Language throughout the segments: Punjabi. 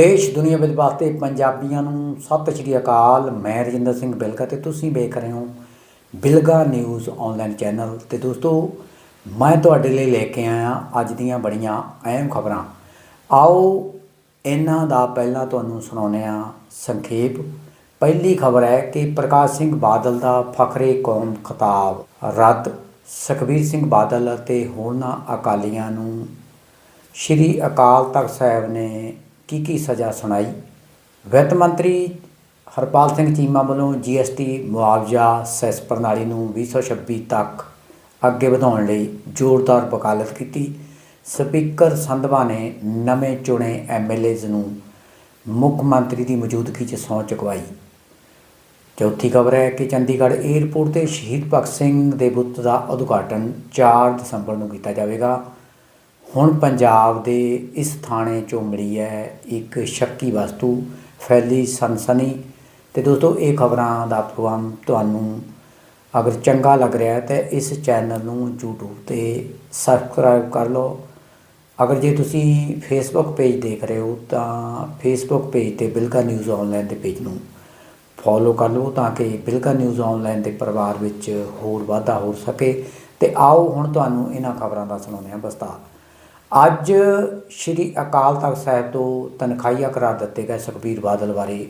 ਦੇਸ਼, ਦੁਨੀਆ ਵਿੱਚ ਵਾਸਤੇ ਪੰਜਾਬੀਆਂ ਨੂੰ ਸਤਿ ਸ਼੍ਰੀ ਅਕਾਲ। ਮੈਂ ਰਜਿੰਦਰ ਸਿੰਘ ਬਿਲਗਾ ਤੇ ਤੁਸੀਂ ਵੇਖ ਰਹੇ ਹੋ ਬਿਲਗਾ ਨਿਊਜ਼ ਆਨਲਾਈਨ ਚੈਨਲ ਤੇ ਦੋਸਤੋ, ਮੈਂ ਤੁਹਾਡੇ ਲਈ ਲੈ ਕੇ ਆਇਆ ਅੱਜ ਦੀਆਂ ਬੜੀਆਂ ਅਹਿਮ ਖਬਰਾਂ। ਆਓ, ਇਹਨਾਂ ਦਾ ਪਹਿਲਾਂ ਤੁਹਾਨੂੰ ਸੁਣਾਉਂਦੇ ਆ ਸੰਖੇਪ। ਪਹਿਲੀ ਖਬਰ ਹੈ ਕਿ ਪ੍ਰਕਾਸ਼ ਸਿੰਘ ਬਾਦਲ ਦਾ ਫਖਰੇ ਕੌਮ ਖਿਤਾਬ। ਰੱਦ। ਸੁਖਬੀਰ ਸਿੰਘ ਬਾਦਲ ਅਤੇ ਹੋਰਨਾਂ ਅਕਾਲੀਆਂ ਨੂੰ ਸ਼੍ਰੀ ਅਕਾਲ ਤਖਤ ਸਾਹਿਬ ਨੇ ਕੀ ਕੀ ਸਜ਼ਾ ਸੁਣਾਈ? ਵਿੱਤ ਮੰਤਰੀ ਹਰਪਾਲ ਸਿੰਘ ਚੀਮਾ ਵੱਲੋਂ ਜੀਐਸਟੀ ਮੁਆਵਜ਼ਾ ਸੈਸ ਪ੍ਰਣਾਲੀ ਨੂੰ 2026 ਤੱਕ ਅੱਗੇ ਵਧਾਉਣ ਲਈ ਜ਼ੋਰਦਾਰ ਵਕਾਲਤ ਕੀਤੀ। ਸਪੀਕਰ ਸੰਧਵਾ ਨੇ ਨਵੇਂ ਚੁਣੇ ਐਮਐਲਏਜ਼ ਨੂੰ ਮੁੱਖ ਮੰਤਰੀ ਦੀ ਮੌਜੂਦਗੀ 'ਚ ਸਹੁੰ ਚੁਕਵਾਈ। ਚੌਥੀ ਖਬਰ ਹੈ ਕਿ ਚੰਡੀਗੜ੍ਹ 에ਅਰਪੋਰਟ ਤੇ ਸ਼ਹੀਦ ਭਗਤ ਸਿੰਘ ਦੇ ਬੁੱਤ ਦਾ ਉਦਘਾਟਨ 4 ਦਸੰਬਰ ਨੂੰ ਕੀਤਾ ਜਾਵੇਗਾ। ਹੁਣ ਪੰਜਾਬ ਦੇ ਇਸ ਥਾਣੇ ਚੋਂ ਮਿਲੀ ਹੈ ਇੱਕ ਸ਼ੱਕੀ ਵਸਤੂ, ਫੈਲੀ ਸਨਸਨੀ। ਤੇ ਦੋਸਤੋ, ਇਹ ਖਬਰਾਂ ਦਾ ਪ੍ਰੋਗਰਾਮ ਤੁਹਾਨੂੰ ਅਗਰ ਚੰਗਾ ਲੱਗ ਰਿਹਾ ਹੈ, ਤਾਂ ਇਸ ਚੈਨਲ ਨੂੰ YouTube ਤੇ ਸਬਸਕ੍ਰਾਈਬ ਕਰ ਲਓ। ਅਗਰ ਜੇ ਤੁਸੀਂ ਫੇਸਬੁੱਕ ਪੇਜ ਦੇਖ ਰਹੇ ਹੋ, ਤਾਂ ਫੇਸਬੁੱਕ ਪੇਜ ਤੇ ਬਿਲਕਾ ਨਿਊਜ਼ ਆਨਲਾਈਨ ਦੇ ਪੇਜ ਨੂੰ ਫੋਲੋ ਕਰ ਲਓ, ਤਾਂ ਕਿ ਬਿਲਕਾ ਨਿਊਜ਼ ਆਨਲਾਈਨ ਦੇ ਪਰਿਵਾਰ ਵਿੱਚ ਹੋਰ ਵਾਧਾ ਹੋ ਸਕੇ। ਤੇ ਆਓ, ਹੁਣ ਤੁਹਾਨੂੰ ਇਹਨਾਂ ਖਬਰਾਂ ਦਾ ਸੁਣਾਉਂਦੇ ਹਾਂ। ਵਿਸਤਾਰ ਅੱਜ ਸ਼੍ਰੀ ਅਕਾਲ ਤਖਤ ਸਾਹਿਬ ਤੋਂ ਤਨਖਾਹੀਆ ਕਰਾਰ ਦਿੱਤੇ ਗਏ ਸੁਖਬੀਰ ਬਾਦਲ ਬਾਰੇ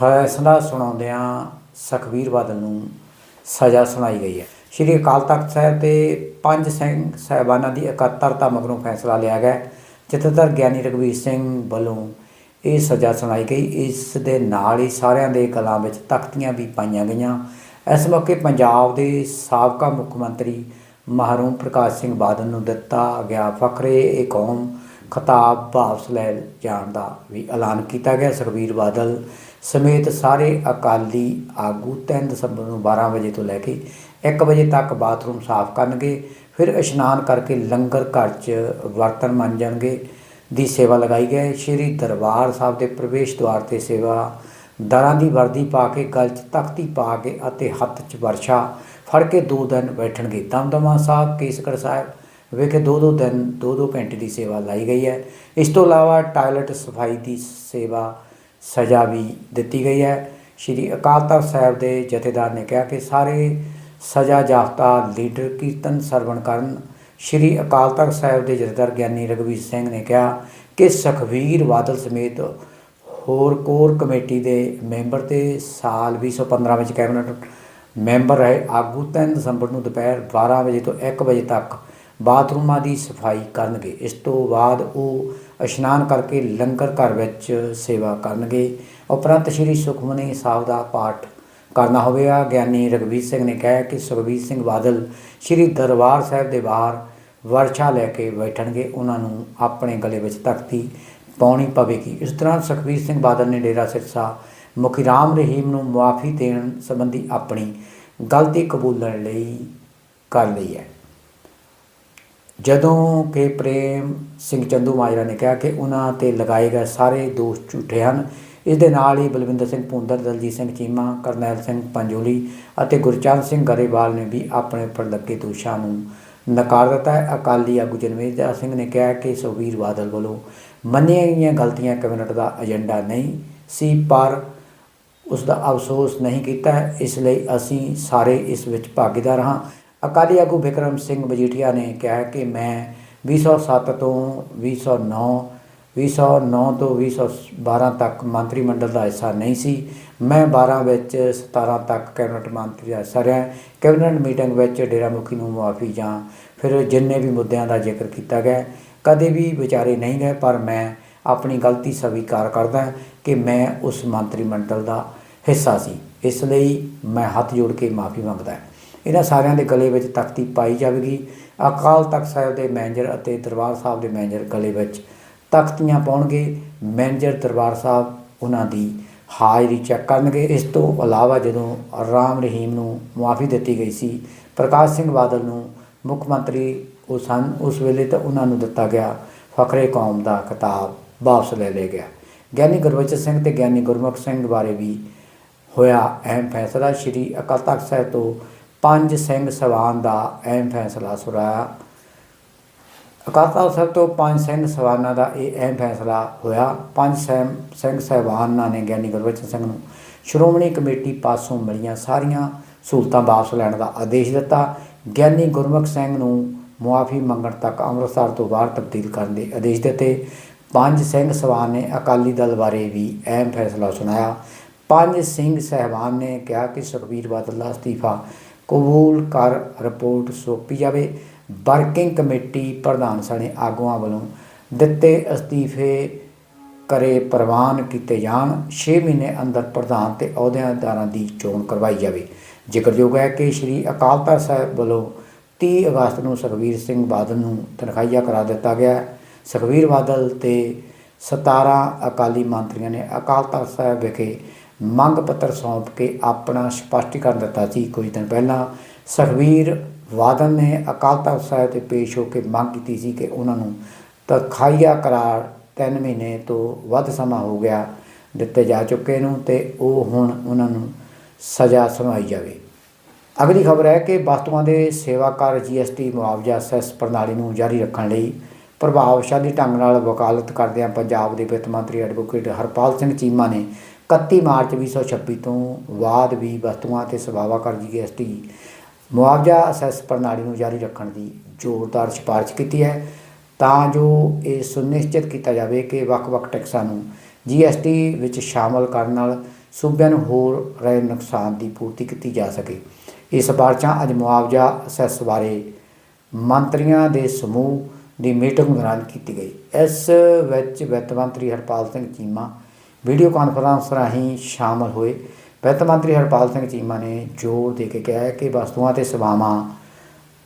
ਫੈਸਲਾ ਸੁਣਾਉਂਦਿਆਂ ਸੁਖਬੀਰ ਬਾਦਲ ਨੂੰ ਸਜ਼ਾ ਸੁਣਾਈ ਗਈ ਹੈ। ਸ਼੍ਰੀ ਅਕਾਲ ਤਖਤ ਸਾਹਿਬ ਤੇ ਪੰਜ ਸਿੰਘ ਸਾਹਿਬਾਨਾਂ ਦੀ ਇਕੱਤਰਤਾ ਮਗਰੋਂ ਫੈਸਲਾ ਲਿਆ ਗਿਆ। ਜਥੇਦਾਰ ਗਿਆਨੀ ਰਘਵੀਰ ਸਿੰਘ ਵੱਲੋਂ ਇਹ ਸਜ਼ਾ ਸੁਣਾਈ ਗਈ। ਇਸ ਦੇ ਨਾਲ ਹੀ ਸਾਰਿਆਂ ਦੇ ਕਲਾਂ ਵਿੱਚ ਤਖਤੀਆਂ ਵੀ ਪਾਈਆਂ ਗਈਆਂ। ਇਸ ਮੌਕੇ ਪੰਜਾਬ ਦੇ ਸਾਬਕਾ ਮੁੱਖ ਮੰਤਰੀ ਮਹਾਰੂਮ ਪ੍ਰਕਾਸ਼ ਸਿੰਘ ਬਾਦਲ ਨੂੰ ਦਿੱਤਾ ਗਿਆ ਫਖਰੇ। ਇਹ ਕੌਮ ਖਿਤਾਬ ਵਾਪਸ ਲੈ ਜਾਣ ਦਾ ਵੀ ਐਲਾਨ ਕੀਤਾ ਗਿਆ। ਸੁਖਬੀਰ ਬਾਦਲ ਸਮੇਤ ਸਾਰੇ ਅਕਾਲੀ ਆਗੂ 3 ਦਸੰਬਰ ਨੂੰ 12 ਵਜੇ ਤੋਂ ਲੈ ਕੇ 1 ਵਜੇ ਤੱਕ ਬਾਥਰੂਮ ਸਾਫ਼ ਕਰਨਗੇ। ਫਿਰ ਇਸ਼ਨਾਨ ਕਰਕੇ ਲੰਗਰ ਘਰ 'ਚ ਬਰਤਨ ਮਾਂਜਣਗੇ ਦੀ ਸੇਵਾ ਲਗਾਈ ਗਈ। ਸ਼੍ਰੀ ਦਰਬਾਰ ਸਾਹਿਬ ਦੇ ਪ੍ਰਵੇਸ਼ ਦੁਆਰ ਤੇ ਸੇਵਾ ਦਰਾਂ ਦੀ ਵਰਦੀ ਪਾ ਕੇ, ਗਲ 'ਚ ਤਖਤੀ ਪਾ ਕੇ ਅਤੇ ਹੱਥ 'ਚ ਵਰਸ਼ਾ ਫੜ ਕੇ ਦੋ ਦਿਨ ਬੈਠਣਗੇ। ਦਮਦਮਾ ਸਾਹਿਬ ਕੇਸਗੜ੍ਹ ਸਾਹਿਬ ਵਿਖੇ ਦੋ ਦੋ ਦਿਨ, ਦੋ ਦੋ ਘੰਟੇ ਦੀ ਸੇਵਾ ਲਾਈ ਗਈ ਹੈ। ਇਸ ਤੋਂ ਇਲਾਵਾ ਟਾਇਲਟ ਸਫ਼ਾਈ ਦੀ ਸੇਵਾ ਸਜ਼ਾ ਵੀ ਦਿੱਤੀ ਗਈ ਹੈ। ਸ਼੍ਰੀ ਅਕਾਲ ਤਖਤ ਸਾਹਿਬ ਦੇ ਜਥੇਦਾਰ ਨੇ ਕਿਹਾ ਕਿ ਸਾਰੇ ਸਜ਼ਾ ਜਾਫਤਾ ਲੀਡਰ ਕੀਰਤਨ ਸਰਵਣ ਕਰਨ ਸ਼੍ਰੀ ਅਕਾਲ ਤਖਤ ਸਾਹਿਬ ਦੇ ਜਥੇਦਾਰ ਗਿਆਨੀ ਰਘਵੀਰ ਸਿੰਘ ਨੇ ਕਿਹਾ ਕਿ ਸੁਖਬੀਰ ਬਾਦਲ ਸਮੇਤ ਹੋਰ ਕੋਰ ਕਮੇਟੀ ਦੇ ਮੈਂਬਰ ਤੇ ਸਾਲ 2015 ਵਿੱਚ ਕੈਬਨਿਟ ਮੈਂਬਰ ਰਹੇ। ਆਗੂ 3 ਦਸੰਬਰ ਨੂੰ ਦੁਪਹਿਰ 12 ਵਜੇ ਤੋਂ 1 ਵਜੇ ਤੱਕ ਬਾਥਰੂਮਾਂ ਦੀ ਸਫ਼ਾਈ ਕਰਨਗੇ। ਇਸ ਤੋਂ ਬਾਅਦ ਉਹ ਇਸ਼ਨਾਨ ਕਰਕੇ ਲੰਗਰ ਘਰ ਵਿੱਚ ਸੇਵਾ ਕਰਨਗੇ। ਉਪਰੰਤ ਸ਼੍ਰੀ ਸੁਖਮਨੀ ਸਾਹਿਬ ਦਾ ਪਾਠ ਕਰਨਾ ਹੋਵੇਗਾ। ਗਿਆਨੀ ਰਘਵੀਰ ਸਿੰਘ ਨੇ ਕਿਹਾ ਕਿ ਸੁਖਬੀਰ ਸਿੰਘ ਬਾਦਲ ਸ਼੍ਰੀ ਦਰਬਾਰ ਸਾਹਿਬ ਦੇ ਬਾਹਰ ਵਰਛਾ ਲੈ ਕੇ ਬੈਠਣਗੇ। ਉਹਨਾਂ ਨੂੰ ਆਪਣੇ ਗਲੇ ਵਿੱਚ ਤਖਤੀ ਪਾਉਣੀ ਪਵੇਗੀ। ਇਸ ਤਰ੍ਹਾਂ ਸੁਖਬੀਰ ਸਿੰਘ ਬਾਦਲ ਨੇ ਡੇਰਾ ਸਿਰਸਾ ਮੁਖੀ ਰਾਮ ਰਹੀਮ ਨੂੰ ਮੁਆਫੀ ਦੇਣ ਸੰਬੰਧੀ ਆਪਣੀ ਗਲਤੀ ਕਬੂਲਣ ਲਈ ਕਰ ਲਈ ਹੈ। ਜਦੋਂ ਕਿ ਪ੍ਰੇਮ ਸਿੰਘ ਚੰਦੂ ਮਾਜਰਾ ਨੇ ਕਿਹਾ ਕਿ ਉਹਨਾਂ ਤੇ ਲਗਾਏ ਗਏ ਸਾਰੇ ਦੋਸ਼ ਝੂਠੇ ਹਨ। ਇਸ ਦੇ ਨਾਲ ਹੀ ਬਲਵਿੰਦਰ ਸਿੰਘ ਭੁੰਦਰ, ਦਲਜੀਤ ਸਿੰਘ ਚੀਮਾ, ਕਰਨੈਲ ਸਿੰਘ ਪੰਜੋਲੀ ਅਤੇ ਗੁਰਚਰਨ ਸਿੰਘ ਗਰੇਵਾਲ ਨੇ ਵੀ ਆਪਣੇ ਉੱਪਰ ਲੱਗੇ ਦੋਸ਼ਾਂ ਨੂੰ ਨਕਾਰ ਦਿੱਤਾ ਹੈ। ਅਕਾਲੀ ਆਗੂ ਜਨਮੇਜ ਸਿੰਘ ਨੇ ਕਿਹਾ ਕਿ ਸੁਖਬੀਰ ਬਾਦਲ ਵੱਲੋਂ ਮੰਨੀਆਂ ਗਈਆਂ ਗਲਤੀਆਂ ਕੈਬਨਿਟ ਦਾ ਏਜੰਡਾ ਨਹੀਂ ਸੀ, ਪਰ ਉਸ ਦਾ ਅਫਸੋਸ ਨਹੀਂ ਕੀਤਾ। ਇਸ ਲਈ ਅਸੀਂ ਸਾਰੇ ਇਸ ਵਿੱਚ ਭਾਗੀਦਾਰ ਹਾਂ। ਅਕਾਲੀ ਆਗੂ ਵਿਕਰਮ ਸਿੰਘ ਮਜੀਠੀਆ ਨੇ ਕਿਹਾ ਕਿ ਮੈਂ 2007 ਤੋਂ 2009 2009 ਤੋਂ 2012 ਤੱਕ ਮੰਤਰੀ ਮੰਡਲ ਦਾ ਹਿੱਸਾ ਨਹੀਂ ਸੀ। ਮੈਂ 12 ਵਿੱਚ 17 ਤੱਕ ਕੈਬਨਿਟ ਮੰਤਰੀ ਦਾ ਹਿੱਸਾ ਰਿਹਾ। ਕੈਬਨਿਟ ਮੀਟਿੰਗ ਵਿੱਚ ਡੇਰਾ ਮੁਖੀ ਨੂੰ ਮੁਆਫੀ ਜਾਂ ਫਿਰ ਜਿੰਨੇ ਵੀ ਮੁੱਦਿਆਂ ਦਾ ਜ਼ਿਕਰ ਕੀਤਾ ਗਿਆ, ਕਦੇ ਵੀ ਵਿਚਾਰੇ ਨਹੀਂ ਗਏ, ਪਰ ਮੈਂ ਆਪਣੀ ਗਲਤੀ ਸਵੀਕਾਰ ਕਰਦਾ ਕਿ ਮੈਂ ਉਸ ਮੰਤਰੀ ਮੰਡਲ ਦਾ ਹਿੱਸਾ ਸੀ। ਇਸ ਲਈ ਮੈਂ ਹੱਥ ਜੋੜ ਕੇ ਮਾਫੀ ਮੰਗਦਾ ਇਹਨਾਂ ਸਾਰਿਆਂ ਦੇ ਗਲੇ ਵਿੱਚ ਤਖਤੀ ਪਾਈ ਜਾਵੇਗੀ। ਅਕਾਲ ਤਖਤ ਸਾਹਿਬ ਦੇ ਮੈਨੇਜਰ ਅਤੇ ਦਰਬਾਰ ਸਾਹਿਬ ਦੇ ਮੈਨੇਜਰ ਗਲੇ ਵਿੱਚ ਤਖਤੀਆਂ ਪਾਉਣਗੇ। ਮੈਨੇਜਰ, ਦਰਬਾਰ ਸਾਹਿਬ ਉਹਨਾਂ ਦੀ ਹਾਜ਼ਰੀ ਚੈੱਕ ਕਰਨਗੇ। ਇਸ ਤੋਂ ਇਲਾਵਾ ਜਦੋਂ ਰਾਮ ਰਹੀਮ ਨੂੰ ਮੁਆਫੀ ਦਿੱਤੀ ਗਈ ਸੀ, ਪ੍ਰਕਾਸ਼ ਸਿੰਘ ਬਾਦਲ ਨੂੰ ਮੁੱਖ ਮੰਤਰੀ ਉਹ ਸਨ ਉਸ ਵੇਲੇ ਤਾਂ ਉਹਨਾਂ ਨੂੰ ਦਿੱਤਾ ਗਿਆ ਫਖਰੇ ਕੌਮ ਦਾ ਖਿਤਾਬ। ਵਾਪਸ ਲੈ ਲਿਆ ਗਿਆ ਗਿਆਨੀ ਗੁਰਬਚਨ ਸਿੰਘ ਤੇ ਗਿਆਨੀ ਗੁਰਮੁਖ ਸਿੰਘ ਬਾਰੇ ਵੀ ਹੋਇਆ ਅਹਿਮ ਫੈਸਲਾ। ਸ਼੍ਰੀ ਅਕਾਲ ਤਖਤ ਸਾਹਿਬ ਤੋਂ ਪੰਜ ਸਿੰਘ ਸਵਾਨ ਦਾ ਅਹਿਮ ਫੈਸਲਾ ਸੁਣਾਇਆ। ਅਕਾਲ ਤਖਤ ਸਾਹਿਬ ਤੋਂ ਪੰਜ ਸਿੰਘ ਸਵਾਨਾਂ ਦਾ ਇਹ ਅਹਿਮ ਫੈਸਲਾ ਹੋਇਆ। ਪੰਜ ਸਹਿਮ ਸਿੰਘ ਸਹਿਬਾਨਾਂ ਨੇ ਗਿਆਨੀ ਗੁਰਬਚਨ ਸਿੰਘ ਨੂੰ ਸ਼੍ਰੋਮਣੀ ਕਮੇਟੀ ਪਾਸੋਂ ਮਿਲੀਆਂ ਸਾਰੀਆਂ ਸਹੂਲਤਾਂ ਵਾਪਸ ਲੈਣ ਦਾ ਆਦੇਸ਼ ਦਿੱਤਾ। ਗਿਆਨੀ ਗੁਰਮੁਖ ਸਿੰਘ ਨੂੰ ਮੁਆਫੀ ਮੰਗਣ ਤੱਕ ਅੰਮ੍ਰਿਤਸਰ ਤੋਂ ਬਾਹਰ ਤਬਦੀਲ ਕਰਨ ਦੇ ਆਦੇਸ਼ ਦਿੱਤੇ। ਪੰਜ ਸਿੰਘ ਸਵਾਨ ਨੇ ਅਕਾਲੀ ਦਲ ਬਾਰੇ ਵੀ ਅਹਿਮ ਫੈਸਲਾ ਸੁਣਾਇਆ। ਪੰਜ ਸਿੰਘ ਸਹਿਬਾਨ ਨੇ ਕਿਹਾ ਕਿ ਸੁਖਬੀਰ ਬਾਦਲ ਦਾ ਅਸਤੀਫਾ ਕਬੂਲ ਕਰ ਰਿਪੋਰਟ ਸੌਂਪੀ ਜਾਵੇ। ਵਰਕਿੰਗ ਕਮੇਟੀ ਪ੍ਰਧਾਨ ਸਣੇ ਆਗੂਆਂ ਵੱਲੋਂ ਦਿੱਤੇ ਅਸਤੀਫੇ ਕਰੇ ਪ੍ਰਵਾਨ ਕੀਤੇ ਜਾਣ। 6 ਮਹੀਨੇ ਅੰਦਰ ਪ੍ਰਧਾਨ ਤੇ ਅਹੁਦੇਦਾਰਾਂ ਦੀ ਚੋਣ ਕਰਵਾਈ ਜਾਵੇ। ਜ਼ਿਕਰਯੋਗ ਹੈ ਕਿ ਸ੍ਰੀ ਅਕਾਲ ਤਖਤ ਸਾਹਿਬ ਵੱਲੋਂ 30 ਅਗਸਤ ਨੂੰ ਸੁਖਬੀਰ ਸਿੰਘ ਬਾਦਲ ਨੂੰ ਤਨਖਾਹੀਆ ਕਰਾ ਦਿੱਤਾ ਗਿਆ। ਹੈ। ਸੁਖਬੀਰ ਬਾਦਲ ਤੇ 17 ਅਕਾਲੀ ਮੰਤਰੀਆਂ ਨੇ ਅਕਾਲ ਤਖਤ ਸਾਹਿਬ ਵਿਖੇ ਮੰਗ ਪੱਤਰ ਸੌਂਪ ਕੇ ਆਪਣਾ ਸਪਸ਼ਟੀਕਰਨ ਦਿੱਤਾ ਸੀ। ਕੁਝ ਦਿਨ ਪਹਿਲਾਂ ਸੁਖਬੀਰ ਬਾਦਲ ਨੇ ਅਕਾਲ ਤਖਤ ਸਾਹਿਬ ਤੇ ਪੇਸ਼ ਹੋ ਕੇ ਮੰਗ ਕੀਤੀ ਸੀ ਕਿ ਉਹਨਾਂ ਨੂੰ ਤਨਖਾਹੀਆ ਕਰਾਰ 3 ਮਹੀਨੇ ਤੋਂ ਵੱਧ ਸਮਾਂ ਹੋ ਗਿਆ ਦਿੱਤੇ ਜਾ ਚੁੱਕੇ ਨੂੰ ਤੇ ਉਹ ਹੁਣ ਉਹਨਾਂ ਨੂੰ ਸਜ਼ਾ ਸੁਣਾਈ ਜਾਵੇ। ਅਗਲੀ ਖਬਰ ਹੈ ਕਿ ਵਸਤੂਆਂ ਦੇ ਸੇਵਾ ਕਰ ਜੀਐਸਟੀ ਮੁਆਵਜ਼ਾ ਸੈਸ ਪ੍ਰਣਾਲੀ ਨੂੰ ਜਾਰੀ ਰੱਖਣ ਲਈ ਪ੍ਰਭਾਵਸ਼ਾਲੀ ਢੰਗ ਨਾਲ ਵਕਾਲਤ ਕਰਦਿਆਂ ਪੰਜਾਬ ਦੇ ਵਿੱਤ ਮੰਤਰੀ ਐਡਵੋਕੇਟ ਹਰਪਾਲ ਸਿੰਘ ਚੀਮਾ ਨੇ 31 ਮਾਰਚ 2026 ਤੋਂ ਬਾਅਦ ਵੀ ਵਸਤੂਆਂ ਤੇ ਸੇਵਾ ਕਰ ਜੀਐਸਟੀ ਮੁਆਵਜ਼ਾ ਅਸੈਸ ਪ੍ਰਣਾਲੀ ਨੂੰ ਜਾਰੀ ਰੱਖਣ ਦੀ ਜ਼ੋਰਦਾਰ ਸਿਫਾਰਿਸ਼ ਕੀਤੀ ਹੈ। ਤਾਂ ਜੋ ਇਹ ਸੁਨਿਸ਼ਚਿਤ ਕੀਤਾ ਜਾਵੇ ਕਿ ਵੱਖ-ਵੱਖ ਟੈਕਸਾਂ ਨੂੰ ਜੀਐਸਟੀ ਵਿੱਚ ਸ਼ਾਮਲ ਕਰਨ ਨਾਲ ਸੂਬਿਆਂ ਨੂੰ ਹੋਰ ਰਹੇ ਨੁਕਸਾਨ ਦੀ ਪੂਰਤੀ ਕੀਤੀ ਜਾ ਸਕੇ। ਇਹ ਸਿਫਾਰਸ਼ਾਂ ਅੱਜ ਮੁਆਵਜ਼ਾ ਅਸੈਸ ਬਾਰੇ ਮੰਤਰੀਆਂ ਦੇ ਸਮੂਹ ਦੀ ਮੀਟਿੰਗ ਦੌਰਾਨ ਕੀਤੀ ਗਈ। ਇਸ ਵਿੱਚ ਵਿੱਤ ਮੰਤਰੀ ਹਰਪਾਲ ਸਿੰਘ ਚੀਮਾ, ਵੀਡੀਓ ਕਾਨਫਰੰਸ ਰਾਹੀਂ ਸ਼ਾਮਲ ਹੋਏ। ਵਿੱਤ ਮੰਤਰੀ ਹਰਪਾਲ ਸਿੰਘ ਚੀਮਾ ਨੇ ਜ਼ੋਰ ਦੇ ਕੇ ਕਿਹਾ ਕਿ ਵਸਤੂਆਂ ਤੇ ਸੇਵਾਵਾਂ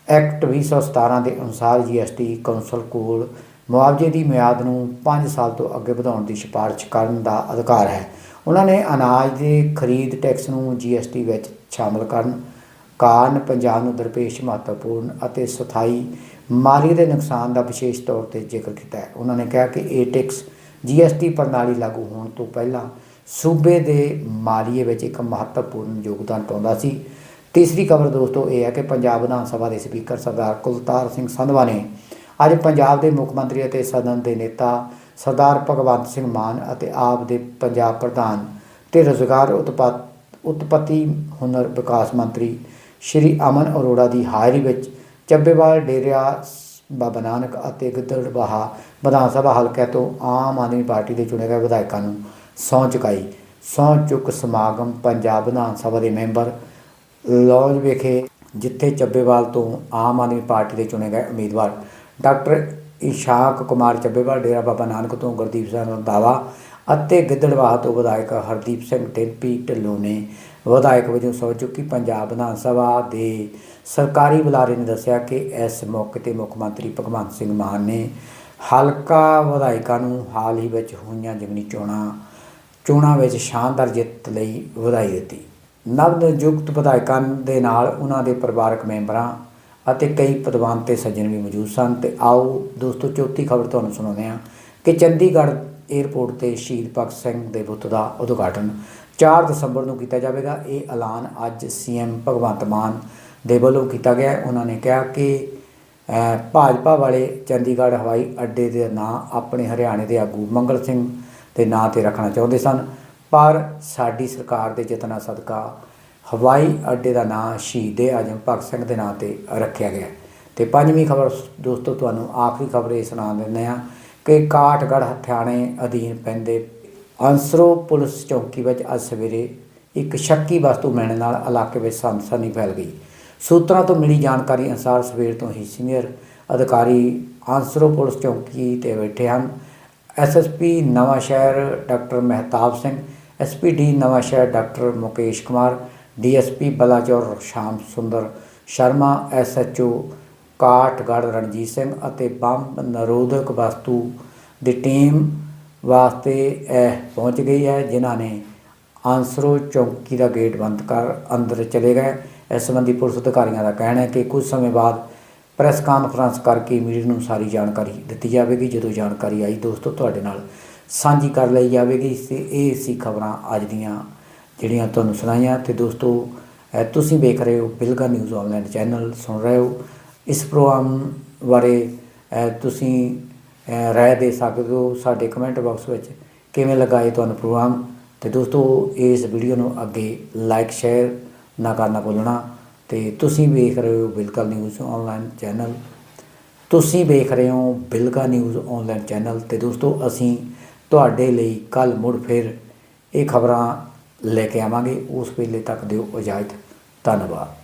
ਐਕਟ 2017 ਦੇ ਅਨੁਸਾਰ ਜੀਐਸਟੀ ਕੌਂਸਲ ਕੋਲ ਮੁਆਵਜ਼ੇ ਦੀ ਮਿਆਦ ਨੂੰ 5 ਸਾਲ ਤੋਂ ਅੱਗੇ ਵਧਾਉਣ ਦੀ ਸਿਫਾਰਿਸ਼ ਕਰਨ ਦਾ ਅਧਿਕਾਰ ਹੈ। ਉਹਨਾਂ ਨੇ ਅਨਾਜ ਦੇ ਖਰੀਦ ਟੈਕਸ ਨੂੰ ਜੀਐਸਟੀ ਵਿੱਚ ਸ਼ਾਮਲ ਕਰਨ, ਕਾਰਨ, ਪੰਜਾਬ ਨੂੰ ਦਰਪੇਸ਼ ਮਹੱਤਵਪੂਰਨ ਅਤੇ ਸਥਾਈ ਮਾਲੀ ਦੇ ਨੁਕਸਾਨ ਦਾ ਵਿਸ਼ੇਸ਼ ਤੌਰ ਤੇ ਜ਼ਿਕਰ ਕੀਤਾ ਹੈ। ਉਹਨਾਂ ਨੇ ਕਿਹਾ ਕਿ ਇਹ ਟੈਕਸ ਜੀਐਸਟੀ ਪ੍ਰਣਾਲੀ ਲਾਗੂ ਹੋਣ ਤੋਂ ਪਹਿਲਾਂ ਸੂਬੇ ਦੇ ਮਾਲੀਏ ਵਿੱਚ ਇੱਕ ਮਹੱਤਵਪੂਰਨ ਯੋਗਦਾਨ ਪਾਉਂਦਾ ਸੀ। ਤੀਸਰੀ ਖਬਰ ਦੋਸਤੋ ਇਹ ਹੈ ਕਿ ਪੰਜਾਬ ਵਿਧਾਨ ਸਭਾ ਦੇ ਸਪੀਕਰ ਸਰਦਾਰ ਕੁਲਤਾਰ ਸਿੰਘ ਸੰਧਵਾ ਨੇ ਅੱਜ ਪੰਜਾਬ ਦੇ ਮੁੱਖ ਮੰਤਰੀ ਅਤੇ ਸਦਨ ਦੇ ਨੇਤਾ ਸਰਦਾਰ ਭਗਵੰਤ ਸਿੰਘ ਮਾਨ ਅਤੇ ਆਪ ਦੇ ਪੰਜਾਬ ਪ੍ਰਧਾਨ ਤੇ ਰੁਜ਼ਗਾਰ ਉਤਪਾਦ ਉਤਪਤੀ ਹੁਨਰ ਵਿਕਾਸ ਮੰਤਰੀ ਸ਼੍ਰੀ ਅਮਨ ਅਰੋੜਾ ਦੀ ਹਾਜ਼ਰੀ ਵਿੱਚ ਚੱਬੇਵਾਲ, ਡੇਰਿਆ, ਬਾਬਾ ਨਾਨਕ ਅਤੇ ਗਿੱਦੜਬਾਹਾ ਵਿਧਾਨ ਸਭਾ ਹਲਕੇ ਤੋਂ ਆਮ ਆਦਮੀ ਪਾਰਟੀ ਦੇ ਚੁਣੇ ਗਏ ਵਿਧਾਇਕਾਂ ਨੂੰ ਸਹੁੰ ਚੁਕਾਈ। ਸਹੁੰ ਚੁੱਕ ਸਮਾਗਮ ਪੰਜਾਬ ਵਿਧਾਨ ਸਭਾ ਦੇ ਮੈਂਬਰ ਲੌਜ ਵਿਖੇ, ਜਿੱਥੇ ਚੱਬੇਵਾਲ ਤੋਂ ਆਮ ਆਦਮੀ ਪਾਰਟੀ ਦੇ ਚੁਣੇ ਗਏ ਉਮੀਦਵਾਰ ਡਾਕਟਰ ਇਸ਼ਾਕ ਕੁਮਾਰ ਚੱਬੇਵਾਲ, ਡੇਰਾ ਬਾਬਾ ਨਾਨਕ ਤੋਂ ਗੁਰਦੀਪ ਸਿੰਘ ਰੰਧਾਵਾ ਅਤੇ ਗਿੱਦੜਵਾਹਾ ਤੋਂ ਵਿਧਾਇਕ ਹਰਦੀਪ ਸਿੰਘ ਟਿੰਪੀ ਢਿੱਲੋਂ ਨੇ ਵਿਧਾਇਕ ਵਜੋਂ ਸਹੁੰ ਚੁੱਕੀ ਪੰਜਾਬ ਵਿਧਾਨ ਸਭਾ ਦੇ ਸਰਕਾਰੀ ਬੁਲਾਰੇ ਨੇ ਦੱਸਿਆ ਕਿ ਇਸ ਮੌਕੇ ਤੇ ਮੁੱਖ ਮੰਤਰੀ ਭਗਵੰਤ ਸਿੰਘ ਮਾਨ ਨੇ ਹਲਕਾ ਵਿਧਾਇਕਾਂ ਨੂੰ ਹਾਲ ਹੀ ਵਿੱਚ ਹੋਈਆਂ ਜਿਮਨੀ ਚੋਣਾਂ ਚੋਣਾਂ ਵਿੱਚ ਸ਼ਾਨਦਾਰ ਜਿੱਤ ਲਈ ਵਧਾਈ ਦਿੱਤੀ। ਨਵ ਨਿਯੁਕਤ ਵਿਧਾਇਕਾਂ ਦੇ ਨਾਲ ਉਹਨਾਂ ਦੇ ਪਰਿਵਾਰਕ ਮੈਂਬਰਾਂ ਅਤੇ ਕਈ ਪਦਵਾਨ ਤੇ ਸੱਜਣ ਵੀ ਮੌਜੂਦ ਸਨ। ਤੇ ਆਓ ਦੋਸਤੋ, ਚੌਥੀ ਖਬਰ ਤੁਹਾਨੂੰ ਸੁਣਾਉਂਦੇ ਹਾਂ ਕਿ ਚੰਡੀਗੜ੍ਹ 에ਅਰਪੋਰਟ ਤੇ ਸ਼ਹੀਦ ਭਗਤ ਸਿੰਘ ਦੇ ਬੁੱਤ ਦਾ ਉਦਘਾਟਨ 4 ਦਸੰਬਰ ਨੂੰ ਕੀਤਾ ਜਾਵੇਗਾ। ਇਹ ਐਲਾਨ ਅੱਜ ਸੀਐਮ ਭਗਵੰਤ ਮਾਨ ਦੇ ਵੱਲੋਂ ਕੀਤਾ ਗਿਆ ਉਹਨਾਂ ਨੇ ਕਿਹਾ ਕਿ ਭਾਜਪਾ ਵਾਲੇ ਚੰਡੀਗੜ੍ਹ ਹਵਾਈ ਅੱਡੇ ਦੇ ਨਾਂ ਆਪਣੇ ਹਰਿਆਣੇ ਦੇ ਆਗੂ ਮੰਗਲ ਸਿੰਘ ਦੇ ਨਾਂ ਤੇ ਰੱਖਣਾ ਚਾਹੁੰਦੇ ਸਨ। ਪਰ ਸਾਡੀ ਸਰਕਾਰ ਦੇ ਯਤਨਾਂ ਸਦਕਾ ਹਵਾਈ ਅੱਡੇ ਦਾ ਨਾਂ ਸ਼ਹੀਦੇ ਆਜਮ ਭਗਤ ਸਿੰਘ ਦੇ ਨਾਂ ਤੇ ਰੱਖਿਆ ਗਿਆ ਹੈ। ਤੇ ਪੰਜਵੀਂ ਖਬਰ ਦੋਸਤੋ, ਤੁਹਾਨੂੰ ਆਖਰੀ ਖਬਰ ਇਹ ਸੁਣਾ ਦਿੰਦੇ ਹਾਂ ਕਿ ਕਾਠਗੜ੍ਹ ਹਥਿਆਣੇ ਅਧੀਨ ਪੈਂਦੇ ਅੰਸਰੋ ਪੁਲਿਸ ਚੌਕੀ ਵਿੱਚ ਅੱਜ ਸਵੇਰੇ ਇੱਕ ਸ਼ੱਕੀ ਵਸਤੂ ਮਿਲਣ ਨਾਲ ਇਲਾਕੇ ਵਿੱਚ ਸਨਸਨੀ ਫੈਲ ਗਈ। ਸੂਤਰਾਂ ਤੋਂ ਮਿਲੀ ਜਾਣਕਾਰੀ ਅਨੁਸਾਰ ਸਵੇਰ ਤੋਂ ਹੀ ਸੀਨੀਅਰ ਅਧਿਕਾਰੀ ਆਂਸਰੋ ਪੁਲਿਸ ਚੌਕੀ ਤੇ ਬੈਠੇ ਹਨ। ਐਸਐਸਪੀ ਨਵਾਂ Shahar doctor Mehtab Singh SPD Nawan Shahar doctor Mukesh Kumar DSP Balachaur Sham Sundar Sharma SHO Kathgarh Ranjit Singh ਅਤੇ ਬੰਬ ਨਿਰੋਧਕ ਵਸਤੂ ਦੀ ਟੀਮ ਵਾਸਤੇ ਇਹ ਪਹੁੰਚ ਗਈ ਹੈ, ਜਿਨ੍ਹਾਂ ਨੇ ਆਂਸਰੋ ਚੌਂਕੀ ਦਾ ਗੇਟ ਬੰਦ ਕਰ ਅੰਦਰ ਚਲੇ ਗਏ। ਇਸ ਸੰਬੰਧੀ ਪੁਲਿਸ ਅਧਿਕਾਰੀਆਂ ਦਾ ਕਹਿਣਾ ਹੈ ਕਿ ਕੁਝ ਸਮੇਂ ਬਾਅਦ ਪ੍ਰੈਸ ਕਾਨਫਰੰਸ ਕਰਕੇ ਮੀਡੀਆ ਨੂੰ ਸਾਰੀ ਜਾਣਕਾਰੀ ਦਿੱਤੀ ਜਾਵੇਗੀ। ਜਦੋਂ ਜਾਣਕਾਰੀ ਆਈ ਦੋਸਤੋ, ਤੁਹਾਡੇ ਨਾਲ ਸਾਂਝੀ ਕਰ ਲਈ ਜਾਵੇਗੀ। ਤੇ ਇਹ ਸੀ ਖਬਰਾਂ ਅੱਜ ਦੀਆਂ ਜਿਹੜੀਆਂ ਤੁਹਾਨੂੰ ਸੁਣਾਈਆਂ। ਤੇ ਦੋਸਤੋ ਤੁਸੀਂ ਵੇਖ ਰਹੇ ਹੋ ਬਿਲਗਾ ਨਿਊਜ਼ ਆਨਲਾਈਨ ਚੈਨਲ ਸੁਣ ਰਹੇ ਹੋ ਇਸ ਪ੍ਰੋਗਰਾਮ ਬਾਰੇ। ਤੁਸੀਂ ਰਾਏ ਦੇ ਸਕਦੇ ਹੋ ਸਾਡੇ ਕਮੈਂਟ ਬਾਕਸ ਵਿੱਚ ਕਿਵੇਂ ਲਗਾਏ ਤੁਹਾਨੂੰ ਪ੍ਰੋਗਰਾਮ। ਤੇ ਦੋਸਤੋ, ਇਸ ਵੀਡੀਓ ਨੂੰ ਅੱਗੇ ਲਾਈਕ ਸ਼ੇਅਰ ਨਾ ਕਰਨਾ ਭੁੱਲਣਾ। ਤੇ ਤੁਸੀਂ ਵੇਖ ਰਹੇ ਹੋ ਬਿਲਕੁਲ ਨਿਊਜ਼ ਆਨਲਾਈਨ ਚੈਨਲ ਤੁਸੀਂ ਵੇਖ ਰਹੇ ਹੋ ਬਿਲਕਾ ਨਿਊਜ਼ ਆਨਲਾਈਨ ਚੈਨਲ ਤੇ ਦੋਸਤੋ, ਅਸੀਂ ਤੁਹਾਡੇ ਲਈ ਕੱਲ ਮੁੜ ਫਿਰ ਇਹ ਖਬਰਾਂ ਲੈ ਕੇ ਆਵਾਂਗੇ। ਉਸ ਵੇਲੇ ਤੱਕ ਦਿਓ ਇਜਾਜ਼ਤ। ਧੰਨਵਾਦ।